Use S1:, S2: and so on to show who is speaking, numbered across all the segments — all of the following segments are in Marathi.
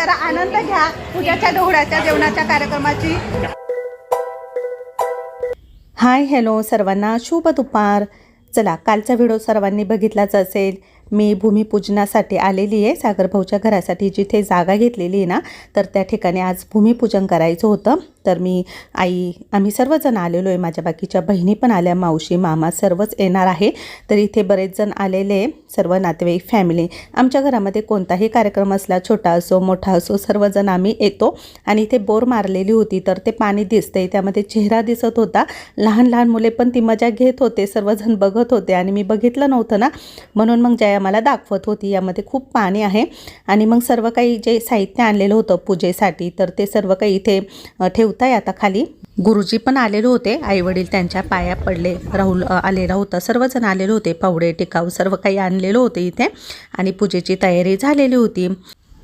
S1: जरा आनंद घ्या पूजाच्या डोहळ्याच्या जेवणाच्या कार्यक्रमाची. हाय हॅलो सर्वांना शुभ दुपार. चला कालचा व्हिडिओ सर्वांनी बघितलाच असेल. मी भूमिपूजनासाठी आलेली आहे. सागरभाऊच्या घरासाठी जिथे जागा घेतलेली आहे ना तर त्या ठिकाणी आज भूमिपूजन करायचं होतं. तर मी आई आम्ही सर्वजण आलेलो आहे. माझ्या बाकीच्या बहिणी पण आल्या मावशी मामा सर्वच येणार आहे. तर इथे बरेच जण आलेले आहे. सर्व नातेवाईक फॅमिली. आमच्या घरामध्ये कोणताही कार्यक्रम असला छोटा असो मोठा असो सर्वजण आम्ही येतो. आणि इथे बोर मारलेली होती तर ते पाणी दिसतंय. त्यामध्ये चेहरा दिसत होता. लहान लहान मुले पण ती मजा घेत होते. सर्वजण बघत होते आणि मी बघितलं नव्हतं ना. म्हणून मग जया मला दाखवत होती. यामध्ये खूप पाणी आहे. आणि मग सर्व काही जे साहित्य आणलेलं होतं पूजेसाठी तर ते सर्व काही इथे ठेवत ठेवताय आता खाली. गुरुजी पण आलेले होते. आईवडील त्यांच्या पाया पडले राहुल आलेला होता. सर्वजण आलेले होते. पावडे टिकाऊ सर्व काही आणलेलं होते इथे. आणि पूजेची तयारी झालेली होती.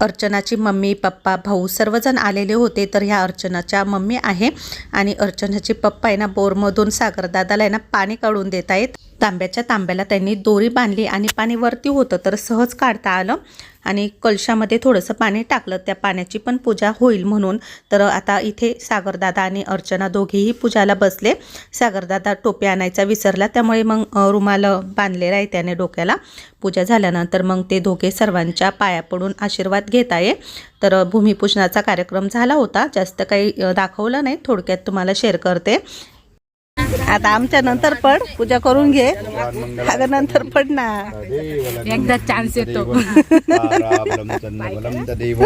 S1: अर्चनाची मम्मी पप्पा भाऊ सर्वजण आलेले होते. तर ह्या अर्चनाच्या मम्मी आहे. आणि अर्चनाचे पप्पा आहे ना बोरमधून सागरदादाला आहे ना पाणी काढून देत आहेत तांब्याच्या तांब्याला त्यांनी दोरी बांधली आणि पाणी वरती होतं तर सहज काढता आलं. आणि कलशामध्ये थोडंसं पाणी टाकलं. त्या पाण्याची पण पूजा होईल म्हणून. तर आता इथे सागरदादा आणि अर्चना दोघेही पूजाला बसले. सागरदादा टोपी आणायचा विसरला. त्यामुळे मग रुमाल बांधलेला आहे त्याने डोक्याला. पूजा झाल्यानंतर मग ते दोघे सर्वांच्या पाया पडून आशीर्वाद घेत आहे तर भूमिपूजनाचा कार्यक्रम झाला होता. जास्त काही दाखवलं नाही. थोडक्यात तुम्हाला शेअर करते. आता आमच्या नंतर पड पूजा करून घे. अगं नंतर पड ना.
S2: एकदा चान्स येतो.
S3: तन्नबलं तदेव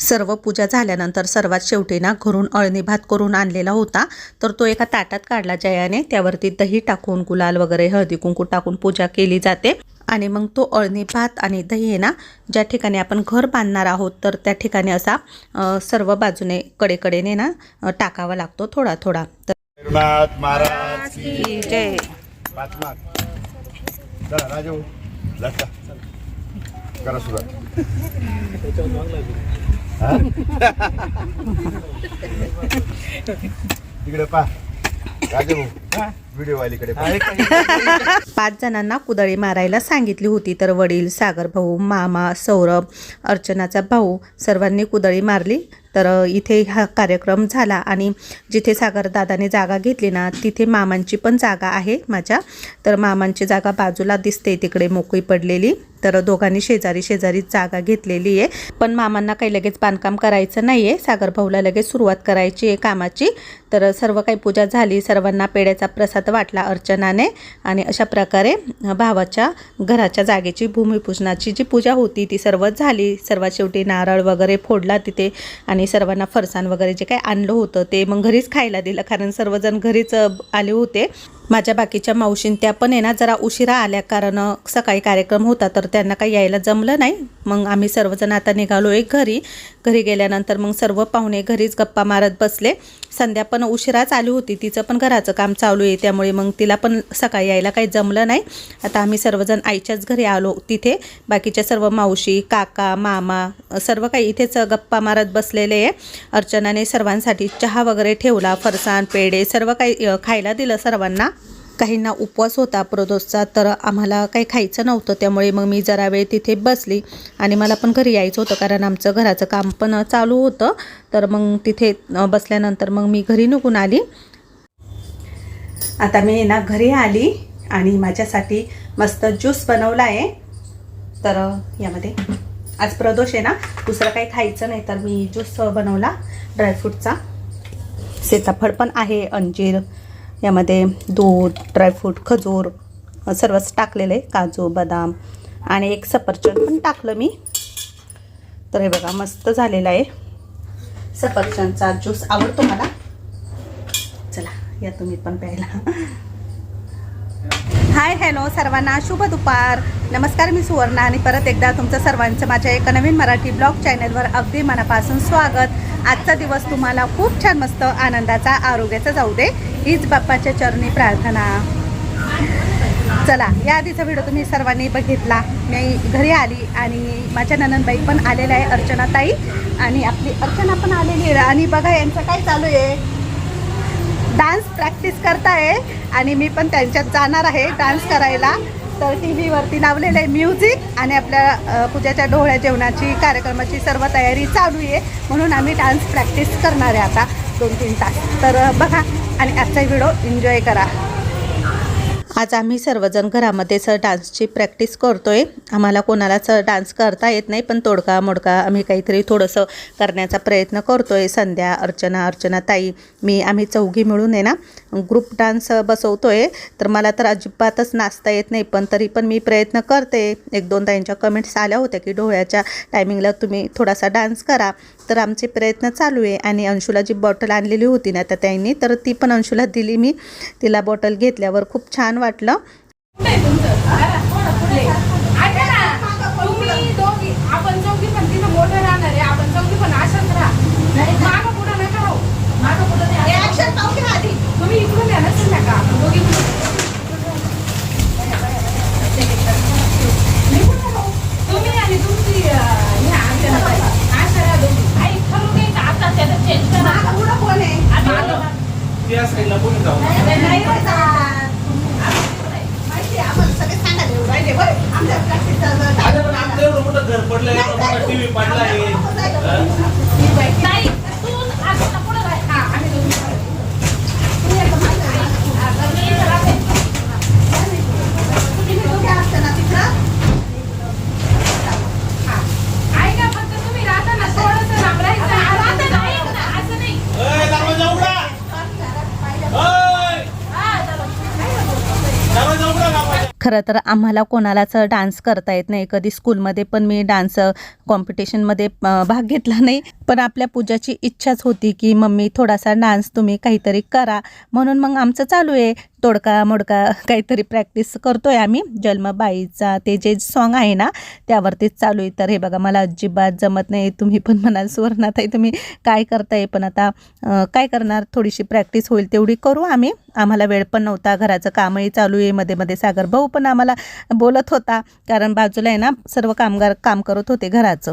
S1: सर्व पूजा झाल्यानंतर सर्वात शेवटी ना घरून अळणी भात करून आणलेला होता. तर तो एका ताटात काढला जयाने. त्यावरती दही टाकून गुलाल वगैरे हळदी कुंकू टाकून पूजा केली जाते. आणि मग तो अळणी भात आणि दही आहे ना ज्या ठिकाणी आपण घर बांधणार आहोत तर त्या ठिकाणी असा सर्व बाजूने कडेकडेने ना टाकावा लागतो थोडा थोडा. तर
S3: महाराज करा सुरुवात. हा? तिकडे पा.
S1: पाच जणांना कुदळी मारायला सांगितली होती तर वडील सागर भाऊ मामा सौरभ अर्चनाचा भाऊ सर्वांनी कुदळी मारली. तर इथे हा कार्यक्रम झाला आणि जिथे सागरदादाने जागा घेतली ना तिथे मामांची पण जागा आहे माझ्या. तर मामांची जागा बाजूला दिसते तिकडे मोकळी पडलेली. तर दोघांनी शेजारी शेजारी जागा घेतलेली आहे. पण मामांना काही लगेच बांधकाम करायचं नाही आहे सागरभाऊला लगेच सुरुवात करायची आहे कामाची. तर सर्व काही पूजा झाली. सर्वांना पेड्याचा प्रसाद वाटला अर्चनाने आणि अशा प्रकारे भावाच्या घराच्या जागेची भूमिपूजनाची जी पूजा होती ती सर्व झाली. सर्वात शेवटी नारळ वगैरे फोडला तिथे आणि सर्वांना फरसाण वगैरे जे काही आणलं होतं ते मग घरीच खायला दिलं. कारण सर्वजण घरीच आले होते. माझ्या बाकीच्या मावशीन त्या पण आहे ना जरा उशिरा आल्या कारण सकाळी कार्यक्रम होता तर त्यांना काही यायला जमलं नाही. मग आम्ही सर्वजण आता निघालो एक घरी. घरी गेल्यानंतर मग सर्व पाहुणे घरीच गप्पा मारत बसले. संध्या पण उशिराच आली होती तिचं पण घराचं काम चालू आहे त्यामुळे मग तिला पण सकाळी यायला काही जमलं नाही. आता आम्ही सर्वजण आईच्याच घरी आलो तिथे. बाकीच्या सर्व मावशी काका मामा सर्व काही इथेच गप्पा मारत बसलेले आहे. अर्चनाने सर्वांसाठी चहा वगैरे ठेवला फरसाण पेढे सर्व काही खायला दिलं सर्वांना. काहींना उपवास होता प्रदोषचा तर आम्हाला काही खायचं नव्हतं. त्यामुळे मग मी जरा वेळ तिथे बसली आणि मला पण घरी यायचं होतं कारण आमचं घराचं काम पण चालू होतं. तर मग तिथे बसल्यानंतर मग मी घरी निघून आली. आता मी ना घरी आली आणि माझ्यासाठी मस्त ज्यूस बनवला आहे. तर यामध्ये आज प्रदोष आहे ना दुसरं काही खायचं नाही तर मी ज्यूस बनवला ड्रायफ्रूटचा. सीताफळ पण आहे अंजीर यामध्ये दूध ड्रायफ्रूट खजूर सर्वच टाकलेलं आहे काजू बदाम आणि एक सफरचंद पण टाकलं मी. तर हे बघा मस्त झालेलं आहे. सफरचंदचा ज्यूस आवडतो मला. चला या तुम्ही पण प्यायला. हाय हॅलो सर्वांना शुभ दुपार. नमस्कार मी सुवर्णा आणि परत एकदा तुमचं सर्वांचं माझ्या एका नवीन मराठी ब्लॉग चॅनलवर अगदी मनापासून स्वागत. आजचा दिवस तुम्हाला खूप छान मस्त आनंदाचा आरोग्याचा जाऊ दे. हीच बाप्पाच्या चरणी प्रार्थना. चला या आधीचा व्हिडिओ तुम्ही सर्वांनी बघितला. मी घरी आली आणि माझ्या ननंदबाई पण आलेल्या आहे अर्चना ताई. आणि आपली अर्चना पण आलेली आहे. आणि बघा यांचं काय चालू आहे? डान्स प्रॅक्टिस करताय. आणि मी पण त्यांच्यात जाणार आहे डान्स करायला. तर टी व्हीवरती लावलेलं आहे म्युझिक आणि आपल्या पूजाच्या डोळ्या जेवणाची कार्यक्रमाची सर्व तयारी चालू आहे. म्हणून आम्ही डान्स प्रॅक्टिस करणार आहे आता दोन तीन तास. तर बघा आणि आजचा व्हिडिओ एन्जॉय करा. आज आम्ही सर्वजण घरामध्येच डान्सची प्रॅक्टिस करतो आहे आम्हाला कोणालाच डान्स करता येत नाही पण तोडका मोडका आम्ही काहीतरी थोडंसं करण्याचा प्रयत्न करतो आहे संध्या अर्चना अर्चना ताई मी आम्ही चौघी मिळून आहे ना ग्रुप डान्स बसवतो आहे तर मला तर अजिबातच नाचता येत नाही पण तरी पण मी प्रयत्न करते. एक दोन ताईंच्या कमेंट्स आल्या होत्या की डोळ्याच्या टायमिंगला तुम्ही थोडासा डान्स करा. तर आमचे प्रयत्न चालू आहे आणि अंशुला जी बॉटल आणलेली होती ना त्या त्यांनी तर ती पण अंशुला दिली मी. तिला बॉटल घेतल्यावर खूप छान वाटलं
S2: ऐका ना, तुम्ही दोघी आपण चौघी पण तिथं मोठं राहणार आहे आपण चौघी पण अशाच राहा मागं पुढं नका राहू मागं पुढं नाही. तुम्ही इकडून या ना संध्याकाळ आपण दोघी निघून राहू. तुम्ही आणि तुमची अं, ह्या अर्चना ताई. अशा राहा दोघी. आई, ठरवून घ्यायचं आता त्याचं change करा. आणि मागं-
S4: त्या साईडला कोणी जाऊ
S2: नाही, नाही,
S4: अरे पण आपलं एवढं मोठं घर पडलंय एवढं मोठा टीव्ही पडलाय हं?
S2: ताई, तू अर्चना पुढं राह. हा, आम्ही दोघी पुढं. तू एक मागं राह. हा, तर मी इथं राहते. हा. ऐका फक्त तुम्ही राहता ना थोडंसं लांब राहायचं. हा, राहता ना, ऐक ना, असं नाही.
S4: अय, दरवाजा उघडा अय,
S2: हा, चला.
S4: दरवाजा उघडा दरवाजा.
S1: खरं तर आम्हाला कोणालाच डान्स करता येत नाही. कधी स्कूलमध्ये पण मी डान्स कॉम्पिटिशनमध्ये भाग घेतला नाही. पण आपल्या पूजाची इच्छाच होती की मम्मी थोडासा डान्स तुम्ही काहीतरी करा. म्हणून मग आमचं चालू आहे. तोडका मोडका काहीतरी प्रॅक्टिस करतो आहे आम्ही. जन्मबाईचा ते जे सॉन्ग आहे ना त्यावरतीच चालू आहे. तर हे बघा मला अजिबात जमत नाही. तुम्ही पण म्हणाल सुवर्णाताई तुम्ही काय करताय? पण आता काय करणार? थोडीशी प्रॅक्टिस होईल तेवढी करू आम्ही. आम्हाला वेळ पण नव्हता. घराचं कामही चालू आहे. मध्ये मध्ये सागर भाऊ पण आम्हाला बोलत होता. कारण बाजूला आहे ना सर्व कामगार काम करत होते घराचं.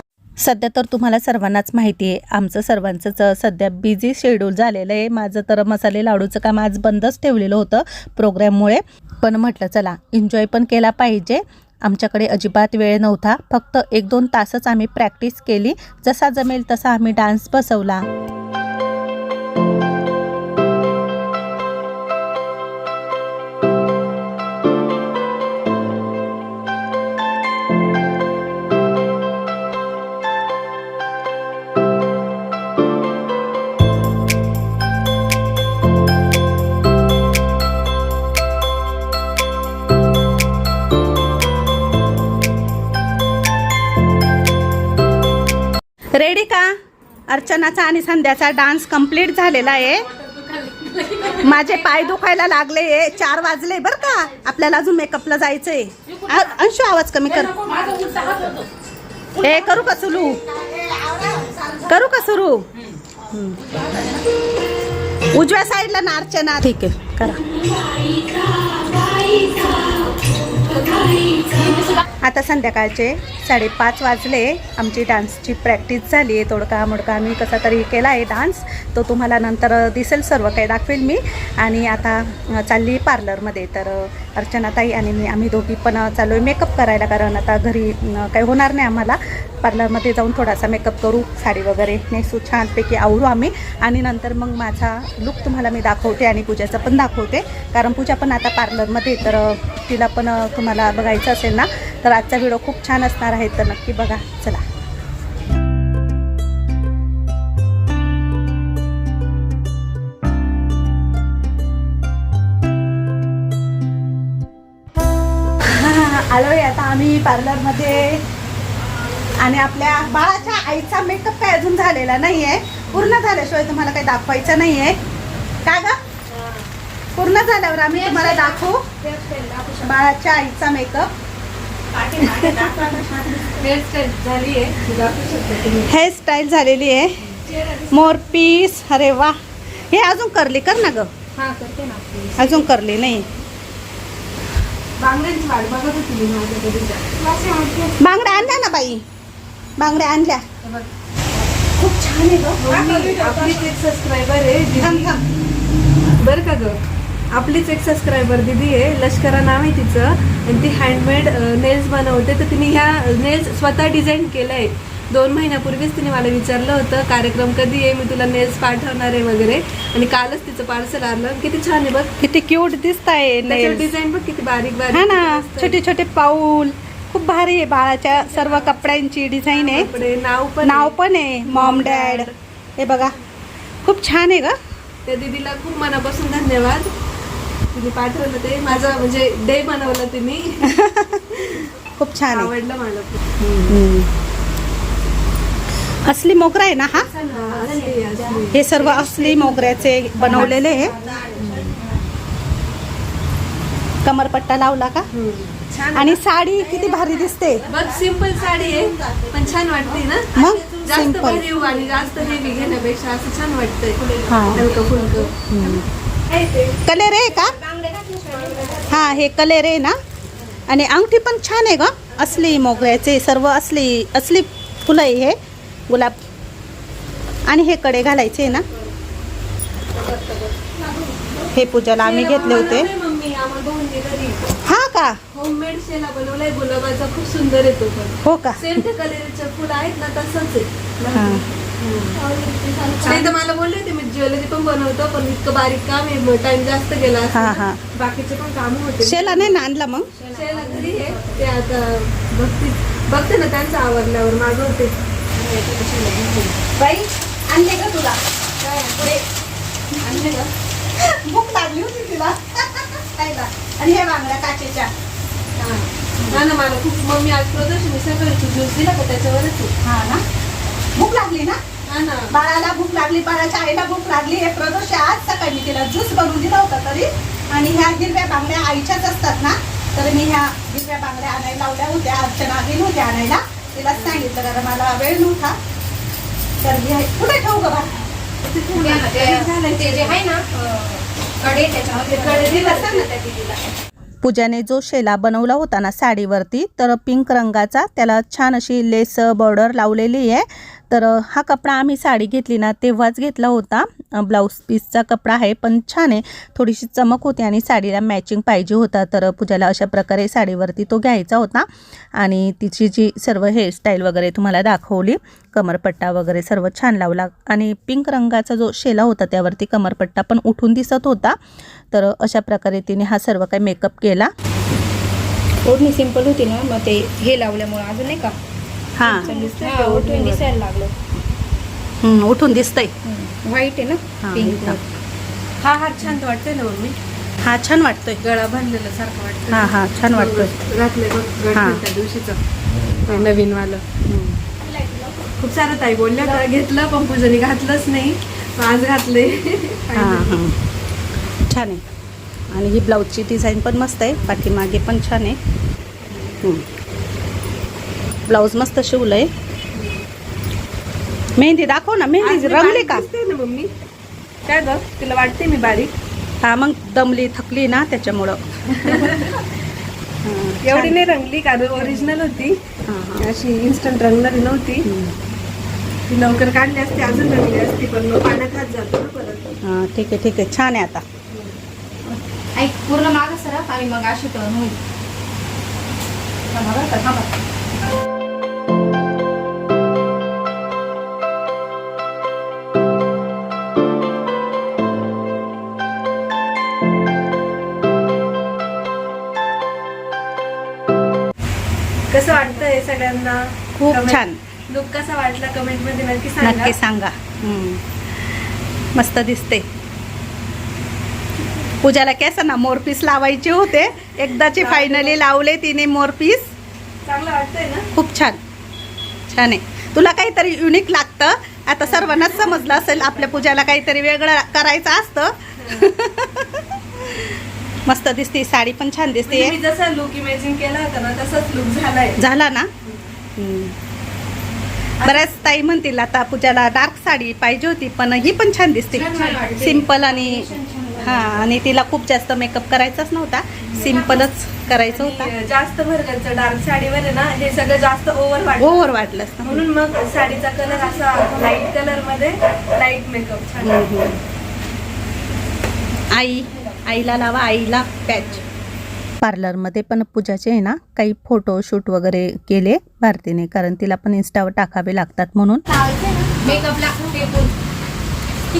S1: सध्या तर तुम्हाला सर्वांनाच माहिती आहे आमचं सर्वांचंच सध्या बिझी शेड्यूल झालेलं आहे. माझं तर मसाले लाडूचं काम आज बंदच ठेवलेलं होतं प्रोग्रॅममुळे पण म्हटलं चला एन्जॉय पण केला पाहिजे. आमच्याकडे अजिबात वेळ नव्हता. फक्त एक दोन तासच आम्ही प्रॅक्टिस केली. जसा जमेल तसा आम्ही डान्स बसवला. रेडी का? अर्चनाचा आणि संध्याचा डान्स कंप्लीट झालेला आहे. माझे पाय दुखायला लागले चार वाजले बर का? आपल्याला अजून मेकअपला जायचंय. अंशू आवाज कमी कर. हे करू का सुरू? करू का सुरू? उजव्या साईडला ना अर्चना. ठीक आहे करा. आता संध्याकाळचे साडेपाच वाजले. आमची डान्सची प्रॅक्टिस झाली आहे. तोडका मोडका आम्ही कसा तरी केला आहे डान्स तो तुम्हाला नंतर दिसेल सर्व काही दाखवेल मी. आणि आता चालली पार्लरमध्ये. तर अर्चनाताई आणि मी आम्ही दोघी पण चालू चाललो आहे मेकअप करायला कारण आता घरी काही होणार नाही आम्हाला. पार्लरमध्ये जाऊन थोडासा मेकअप करू साडी वगैरे नेसू छानपैकी आवरू आम्ही. आणि नंतर मग माझा लुक तुम्हाला मी दाखवते आणि पूजाचं पण दाखवते. कारण पूजा पण आता पार्लरमध्ये तर तिला पण तुम्हाला बघायचं असेल ना तर आजचा व्हिडिओ खूप छान असणार आहे तर नक्की बघा चला. आलो आहे आता आम्ही पार्लरमध्ये. आणि आपल्या बाळाच्या आईचा मेकअप काय अजून झालेला नाही आहे पूर्ण झाल्याशिवाय तुम्हाला काही दाखवायचं नाही आहे का ग? पूर्ण झाल्यावर आम्ही तुम्हाला दाखवू. बाळाच्या आईचा मेकअप
S2: हेअरस्टाईल आहे
S1: झालेली आहे. मोरपीस अरे वा. हे अजून करली कर ना ग.
S2: हा.
S1: अजून करली नाही. बांगड्या आणल्या ना बाई. बांगड्या आणल्या. खूप छान आहे थांब.
S2: बरं का ग? आपलीच एक सबस्क्रायबर दिदी आहे लष्करा नाव आहे तिचं आणि ती हँडमेड नेल्स बनवते. तर तिने ह्या नेल्स स्वतः डिझाईन केलं आहे दोन महिन्यापूर्वीच तिने मला विचारलं होतं कार्यक्रम कधी आहे? मी तुला नेल्स पाठवणार आहे वगैरे. आणि कालच तिचं पार्सल आलं किती छान आहे बघ.
S1: किती क्यूट दिसत आहे
S2: डिझाईन बघ किती बारीक बारीक
S1: हा ना. छोटे छोटे पाऊल. खूप भारी आहे बाळाच्या सर्व कपड्यांची डिझाईन आहे.
S2: नाव पण
S1: नाव. पण आहे. मॉम डॅड हे बघा. खूप छान आहे ग.
S2: त्या दीदीला खूप मनापासून धन्यवाद. तिने पाठवलं ते. माझं म्हणजे डे बनवलं तिने
S1: खूप छान आहे.
S2: आवडलं मला खूप.
S1: असली मोगरा आहे ना हा?
S2: असली असली
S1: हे सर्व असली मोगऱ्याचे बनवलेले आहे कमरपट्टा लावला का?
S2: छान
S1: आणि साडी किती भारी दिसते.
S2: बघ सिंपल साडी आहे पण छान वाटते ना?
S1: मग?
S2: जास्त भरीव आणि जास्त हेवी घेण्यापेक्षा असं छान वाटतंय.
S1: हा.
S2: हलकं फुलकं.
S1: कलेर आहे का? हा हे कलेर आहे ना? आणि अंगठी पण छान आहे ग. असली मोगऱ्याचे सर्व असली असली फुलं आहे हे. गुलाब. आणि हे कडे घालायचे ना? हे पूजाला आम्ही घेतले होते. हा का?
S2: होममेड शेला बनवलाय गुलाबाचा खूप सुंदर येतो
S1: हो का?
S2: ते कलरचे फुल आहेत ना तसंच आहे.
S1: हा.
S2: नाही तर मला बोलले होते मी ज्वेलरी पण बनवतो पण इतकं बारीक काम आहे टाइम जास्त गेला
S1: हा. हा.
S2: बाकीचे पण काम होते.
S1: शेला नाही ना आणला मग?
S2: शेला घरी आहे. ते आता बघते बघते ना त्यांचं आवडल्यावर मागवते
S1: बाई आणले का तुला?
S2: पुढे. आणले का?
S1: भूक लागली होती तिला. खायला. आणि हे बांगड्या काचेच्या.
S2: हा. ना मला खूप मम्मी आज प्रदर्शनी सगळं ज्यूस दिला का? त्याच्यावरच.
S1: हा ना. भूक लागली ना?
S2: हा ना.
S1: बाळाला भूक लागली बाळाच्या आईला भूक लागली. हे प्रदोष आज सकाळी मी तिला ज्यूस बनवून दिला होता तरी. आणि ह्या हिरव्या बांगड्या आईच्याच असतात ना तर मी ह्या हिरव्या बांगड्या आणायला लावल्या होत्या अर्चना गेली होती आणायला. तिला सांगितलं कारण मला वेळ नव्हता. तर मी कुठे ठेवू ग बा?
S2: ते जे आहे ना कडे त्याच्यामध्ये कडे दिला सांग ना त्या दीदीला.
S1: पूजाने जो शेला बनवला होता ना साडीवरती तर पिंक रंगाचा त्याला छान अशी लेस बॉर्डर लावलेली आहे. तर हा कपडा आम्ही साडी घेतली ना तेव्हाच घेतला होता. ब्लाऊज पीसचा कपडा आहे पण छान आहे. थोडीशी चमक होती आणि साडीला मॅचिंग पाहिजे होता. तर पूजाला अशा प्रकारे साडीवरती तो घ्यायचा होता. आणि तिची जी सर्व हेअरस्टाईल वगैरे तुम्हाला दाखवली कमरपट्टा वगैरे सर्व छान लावला. आणि पिंक रंगाचा जो शेला होता त्यावरती कमरपट्टा पण उठून दिसत होता. तर अशा प्रकारे तिने हा सर्व काही मेकअप केला.
S5: ओढणी सिंपल होती ना मग ते हे लावल्यामुळे अजून नाही का?
S1: हां.
S5: हा ओढणी. दिसायला लागलं.
S1: उठून दिसतंय.
S5: व्हाईट आहे ना?
S1: हा,
S5: पिंक.
S2: हा. हात छान वाटतंय ना मम्मी?
S1: हा छान वाटतोय.
S2: गळा बांधलेला सारखं वाटतं
S1: हा हा छान वाटतोय. हा.
S2: त्या दिवशीचं. नवीन वालं खूप सारं ताई बोलल्या घेतलं पण पूजनी घातलंच नाही. आज घातले
S1: छान आहे. आणि ही ब्लाऊजची डिझाईन पण मस्त आहे. पाठीमागे पण छान आहे. ब्लाऊज मस्त शिवलं आहे मेहंदी दाखव ना. मेहंदी रंगली का?
S2: मम्मी? काय ग? तिला वाटते मी बारीक.
S1: हा मग दमली थकली ना त्याच्यामुळं.
S2: एवढी नाही रंगली कारण ओरिजिनल होती. अशी इन्स्टंट रंगणारी नव्हती. ती लवकर काढली असती अजून रंगली असती पण मग पाण्यात हात जातो ना परत.
S1: हां ठीक आहे ठीक आहे. छान आहे आता.
S5: ऐक पूर्ण माग सरक आणि मग अशी टर्न होईल. थांबा बरं का, थांबा.
S2: कसं वाटतंय सगळ्यांना?
S1: खूप छान.
S2: लुक कसा वाटला कमेंटमध्ये नक्की सांगा.
S1: नक्की सांगा. हम्म. मस्त दिसते. पूजाला केस ना मोरपीस लावायचे होते. एकदाचे फायनली लावले तिने मोरपीस
S2: चांगलं वाटतंय ना?
S1: खूप छान. छान आहे. तुला काहीतरी युनिक लागतं. आता सर्वांनाच समजलं असेल आपल्या पूजाला काहीतरी वेगळं करायचं असतं. मस्त दिसते साडी पण छान दिसते.
S2: जसा लुक इमॅजिन केला होता ना तसाच लुक झालाय.
S1: झाला ना. बऱ्याच ताई म्हणतील आता पूजाला डार्क साडी पाहिजे होती पण ही पण छान दिसते. सिंपल आणि हा आणि तिला खूप जास्त मेकअप करायचाच नव्हता. सिम्पलच करायचं होता.
S2: जास्त भरगतचं डार्क साडीवर आहे ना हे सगळं जास्त ओव्हर वाटत
S1: ओव्हर वाटलं असतं.
S2: म्हणून मग साडीचा कलर असा लाइट कलरमध्ये लाइट मेकअप छान.
S1: आई आईला लावा आईला पॅच पार्लरमध्ये पण पूजाचे आहे ना काही फोटोशूट वगैरे केले भारतीने कारण तिला पण इन्स्टावर टाकावे लागतात म्हणून.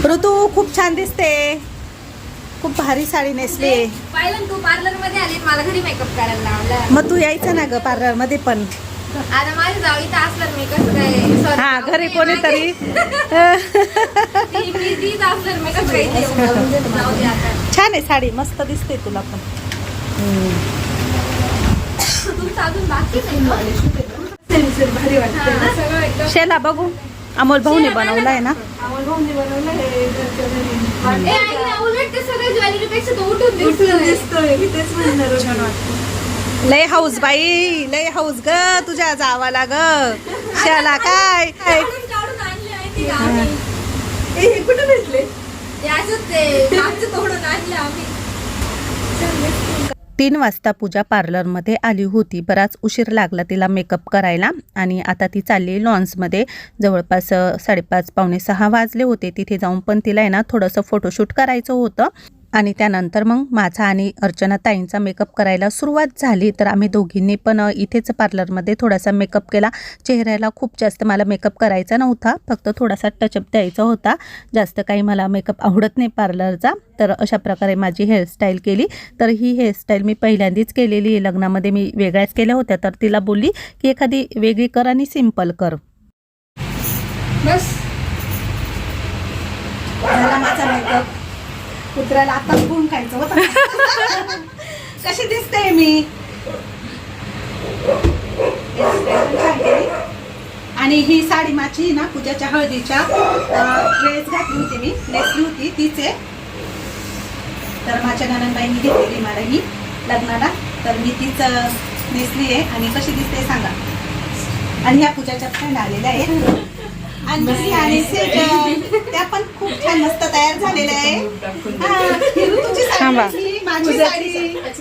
S1: ऋतू खूप छान दिसते. खूप भारी साडी नेसली
S5: पाहिलं ना तू? पार्लरमध्ये आली मला घरी मेकअप करायला लावला.
S1: मग तू यायचं ना ग पार्लरमध्ये पण.
S5: आता माझी जाऊ इथं असलं मी कसं काय? Sorry,
S1: हा घरी कोणीतरी.
S5: ती- मी तीच असलं मी कसं काय इथे येऊन जाऊ दे आता.
S1: छान आहे साडी मस्त दिसते तुला पण.
S5: तुमचं अजून बाकी नाही ना?
S2: सेन्सर भारी वाटते
S5: हा, सगळं एकदम
S1: शेला बघू. अमोल भाऊने बनवलाय ना?
S2: आम्हाला भाऊनी बनवलं हे
S5: आई ना.
S1: लय हाऊस बाई लय हाऊस ग तुझ्या जावाला ग. शेला काय?
S2: हे कुठे भेटले?
S5: तोडून आणलं आम्ही.
S1: तीन वाजता पूजा पार्लरमध्ये आली होती. बराच उशीर लागला तिला मेकअप करायला आणि आता ती चालली लॉन्समध्ये. जवळपास साडेपाच पावणे सहा वाजले होते. तिथे जाऊन पण तिला आहे ना थोडंसं फोटोशूट करायचं होतं. आणि त्यानंतर मग माझा आणि अर्चना ताईंचा मेकअप करायला सुरुवात झाली. तर आम्ही दोघींनी पण इथेच पार्लरमध्ये थोडासा मेकअप केला. चेहऱ्याला खूप जास्त मला मेकअप करायचा नव्हता. फक्त थोडासा टचअप द्यायचा होता. जास्त काही मला मेकअप आवडत नाही पार्लरचा तर अशा प्रकारे माझी हेअरस्टाईल केली. तर ही हेअरस्टाईल मी पहिल्यांदाच केलेली आहे. लग्नामध्ये मी वेगळ्याच केल्या होत्या. तर तिला बोलली की एखादी वेगळी कर आणि सिंपल कर.
S5: बस.
S1: माझा मेकअप कुत्र्याला आता गुण खायचं होतं? कशी दिसते मी? आणि ही साडी माझी ना पूजाच्या हळदीच्या ड्रेस घातली होती मी नेसली होती तीच आहे. तर माझ्या ननंदबाईंनी घेतलेली मला ही लग्नाला. तर मी तीच नेसली आहे. आणि कशी दिसते सांगा. आणि ह्या पूजाच्या फ्रेंड आलेल्या आहेत. अंजली आणि सेजल त्या पण खूप छान मस्त तयार झालेल्या आहे. हा, साडी माझी साडी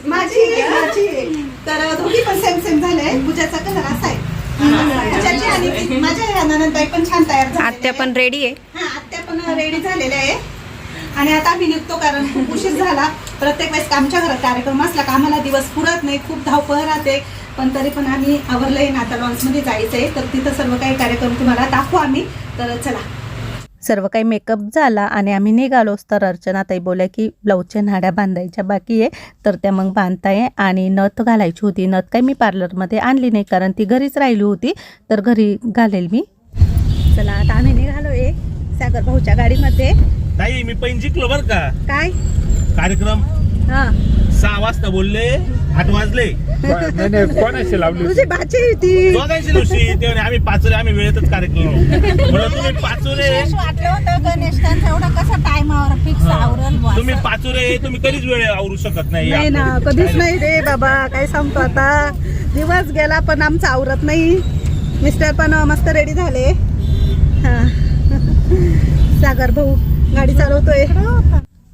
S1: माझी आहे, माझी आहे. तर दोघी पण सेम सेम झाले पूजाचा कलर असा आहे. पूजाची आणि माझ्या ह्या ननंदबाई पण छान तयार झालेल्या
S6: आत्या पण. रेडी आहे.
S1: हा आत्या पण रेडी झालेल्या आहे आणि आता आम्ही निघतो कारण खूप उशीर झाला. प्रत्येक वेळेस आमच्या घरात कार्यक्रम असला का आम्हाला दिवस पुरत नाही. खूप धावपळ राहते. पण तरी पण आम्ही आवरलंय ना आता लॉन्चमध्ये जायचं आहे तर तिथं सर्व काही कार्यक्रम तुम्हाला दाखवू आम्ही. तर चला. सर्व काही मेकअप झाला आणि आम्ही निघालोच तर अर्चना ताई बोलल्या की ब्लाऊजच्या नाड्या बांधायच्या बाकी आहे. तर त्या मग बांधताय आणि नथ घालायची होती. नथ काही मी पार्लरमध्ये आणली नाही कारण ती घरीच राहिली होती. तर घरी घालेल मी. चला आता आम्ही निघालोय सागर भाऊच्या गाडीमध्ये.
S4: ताई मी पैन जिंकलो बर का.
S1: काय?
S4: कार्यक्रम. सहा वाजता बोलले आठ वाजले.
S3: नाही नाही कोणाशी लावली
S1: तुझी भाची होती.
S4: दोघांची दिवशी ते म्हणे आम्ही पाचोरे आम्ही वेळेतच कार्यक्रम म्हणून तुम्ही पाचोरे.
S7: वाटलं होतं गणेश त्यांचा एवढा कसा टाइमावर फिक्स आवरल बुवा
S4: तुम्ही पाचोरे तुम्ही कधीच वेळ आवरू शकत नाही.
S1: नाही ना कधीच नाही रे बाबा काय सांगतो आता. दिवस गेला पण आमचं आवरत नाही. मिस्टर पण मस्त रेडी झाले. हा. सागर भाऊ गाडी चालवतोय.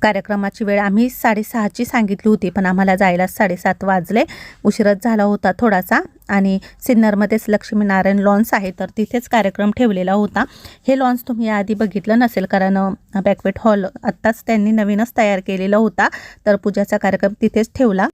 S1: कार्यक्रमाची वेळ आम्ही साडेसहाची सांगितली होती पण आम्हाला जायला साडेसात वाजले. उशीरच झाला होता थोडासा आणि सिन्नरमध्येच लक्ष्मीनारायण लॉन्स आहे तर तिथेच कार्यक्रम ठेवलेला होता. हे लॉन्स तुम्ही आधी बघितलं नसेल कारण बॅकवेट हॉल आत्ताच त्यांनी नवीनच तयार केलेला होता तर पूजाचा कार्यक्रम तिथेच ठेवला.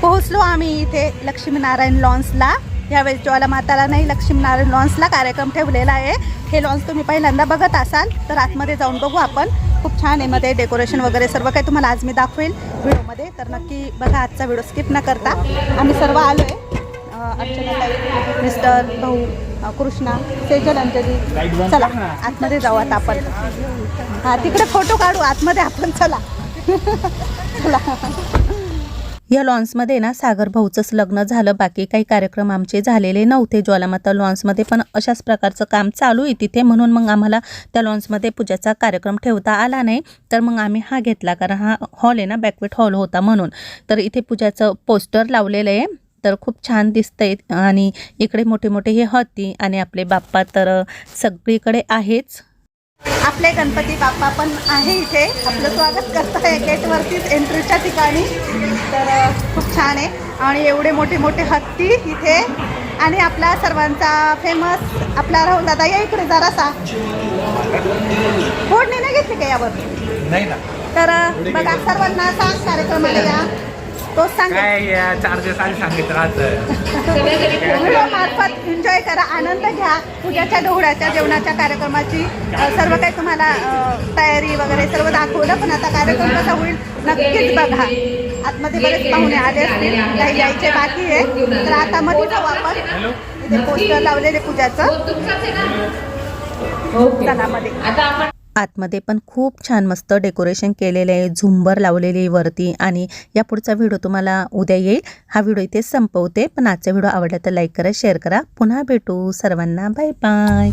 S1: पोहोचलो आम्ही इथे लक्ष्मीनारायण लॉन्सला. यावेळी ज्वाला माताला नाही लक्ष्मीनारायण लॉन्सला कार्यक्रम ठेवलेला आहे. हे लॉन्स तुम्ही पहिल्यांदा बघत असाल तर आतमध्ये जाऊन बघू आपण. खूप छान आहे मध्ये डेकोरेशन वगैरे सर्व काही तुम्हाला आज मी दाखवेल व्हिडिओमध्ये. तर नक्की बघा आजचा व्हिडिओ स्किप न करता. आम्ही सर्व आलो आहे अर्चनाताई मिस्टर भाऊ कृष्णा सेजल अंजली. चला आतमध्ये जाऊ आता आपण. हां तिकडे फोटो काढू आतमध्ये आपण. चला. चला. या लॉन्समध्ये ना सागर भाऊचंच लग्न झालं बाकी काही कार्यक्रम आमचे झालेले नव्हते ज्वालामाता लॉन्समध्ये पण अशाच प्रकारचं काम चालू आहे तिथे म्हणून मग आम्हाला त्या लॉन्समध्ये पूजाचा कार्यक्रम ठेवता आला नाही. तर मग आम्ही हा घेतला कारण हा हॉल आहे ना बॅकवेट हॉल होता म्हणून. तर इथे पूजाचं पोस्टर लावलेलं आहे. तर खूप छान दिसतंय आणि इकडे मोठे मोठे हे हत्ती आणि आपले बाप्पा तर सगळीकडे आहेच.
S5: आपले गणपती बाप्पा पण आहे इथे. आपलं स्वागत करत आहे गेटवरतीच एंट्रीच्या ठिकाणी. तर खूप छान आहे. आणि एवढे मोठे मोठे हत्ती इथे. आणि आपला सर्वांचा फेमस आपला राहुल दादा या इकडे जरासा फोडणी नाही घेतली का यावर?
S4: नाही ना.
S5: तर बघा सर्वांना सांग कार्यक्रमाला या तोच सांग
S4: काय या राहत
S5: व्हिडिओ मार्फत एन्जॉय करा आनंद घ्या. पूजाच्या डोहळ्याच्या जेवणाच्या कार्यक्रमाची अ, सर्व काही तुम्हाला अ, तयारी वगैरे सर्व दाखवलं पण आता कार्यक्रम कसा होईल नक्कीच बघा. आतमध्ये बरेच पाहुणे आले असतील काही यायचे बाकी आहे. तर आता मध्ये जाऊ आपण. इथे पोस्टर लावलेले पूजाचं. चला मध्ये
S1: आतमध्ये पण खूप छान मस्त डेकोरेशन केलेलं आहे. झुंबर लावलेली वरती आणि या पुढचा व्हिडिओ तुम्हाला उद्या येईल. हा व्हिडिओ इथे संपवते. पण आजचा व्हिडिओ आवडला तर लाईक करा शेअर करा. पुन्हा भेटू. सर्वांना बाय बाय